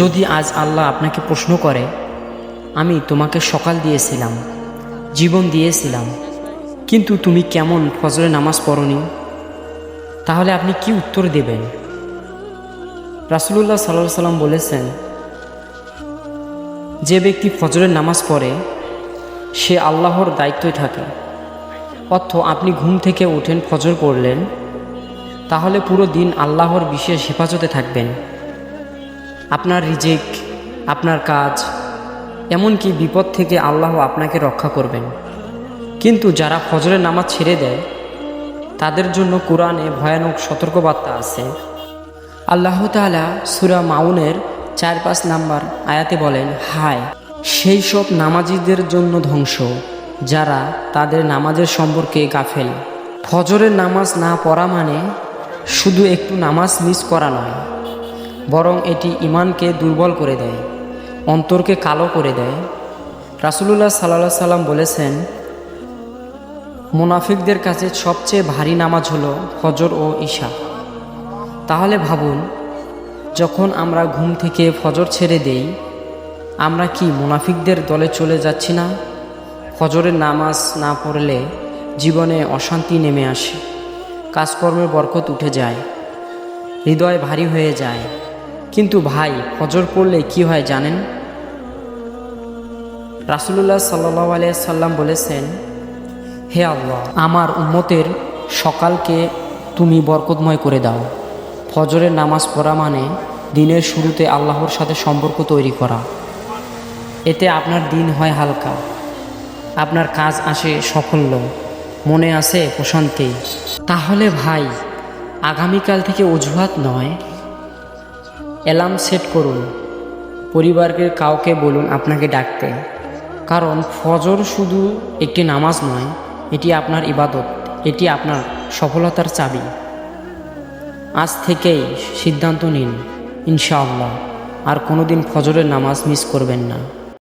যদি আজ আল্লাহ আপনাকে প্রশ্ন করে, আমি তোমাকে সকাল দিয়েছিলাম, জীবন দিয়েছিলাম, কিন্তু তুমি কেমন ফজরের নামাজ পড়নি? তাহলে আপনি কি উত্তর দেবেন? রাসুলুল্লাহ সাল্লাহ সাল্লাম বলেছেন, যে ব্যক্তি ফজরের নামাজ পড়ে, সে আল্লাহর দায়িত্বই থাকে। অর্থ আপনি ঘুম থেকে ওঠেন ফজর করলেন তাহলে পুরো দিন আল্লাহর বিশেষ হেফাজতে থাকবেন। আপনার রিজেক, আপনার কাজ, এমনকি বিপদ থেকে আল্লাহ আপনাকে রক্ষা করবেন। কিন্তু যারা ফজরের নামাজ ছেড়ে দেয়, তাদের জন্য কোরআনে ভয়ানক সতর্কবার্তা আছে। আল্লাহ তাআলা সুরা মাউনের চার পাঁচ নাম্বার আয়াতে বলেন, হায়, সেই সব নামাজিদের জন্য ধ্বংস, যারা তাদের নামাজের সম্পর্কে গাফেল। ফজরের নামাজ না পড়া মানে শুধু একটু নামাজ মিস করা নয় বরং এটি ইমানকে দুর্বল করে দেয়, অন্তরকে কালো করে দেয়। রাসুলুল্লাহ সাল্লাহ সাল্লাম বলেছেন, মুনাফিকদের কাছে সবচেয়ে ভারী নামাজ হলো ফজর ও ঈশা। তাহলে ভাবুন, যখন আমরা ঘুম থেকে ফজর ছেড়ে দেই, আমরা কি মুনাফিকদের দলে চলে যাচ্ছি না? ফজরের নামাজ না পড়লে জীবনে অশান্তি নেমে আসে কাজকর্মের বরকত উঠে যায়, হৃদয় ভারী হয়ে যায়। কিন্তু ভাই, ফজর পড়লে কি হয় জানেন? রাসুলুল্লাহ সাল্লাহ আলিয়া সাল্লাম বলেছেন, হে আল্লাহ, আমার উম্মতের সকালকে তুমি বরকতময় করে দাও। ফজরের নামাজ পড়া মানে দিনের শুরুতে আল্লাহর সাথে সম্পর্ক তৈরি করা। এতে আপনার দিন হয় হালকা। আপনার কাজ আসে সাফল্য। মনে আসে প্রশান্তি। তাহলে ভাই, আগামীকাল থেকে অজুহাত নয় অ্যালার্ম সেট করুন। পরিবারকে কাউকে বলুন আপনাকে ডাকতে। কারণ ফজর শুধু একটি নামাজ নয়, এটি আপনার ইবাদত, এটি আপনার সফলতার চাবি। আজ থেকেই সিদ্ধান্ত নিন, ইনশাআল্লাহ, আর কোনোদিন ফজরের নামাজ মিস করবেন না।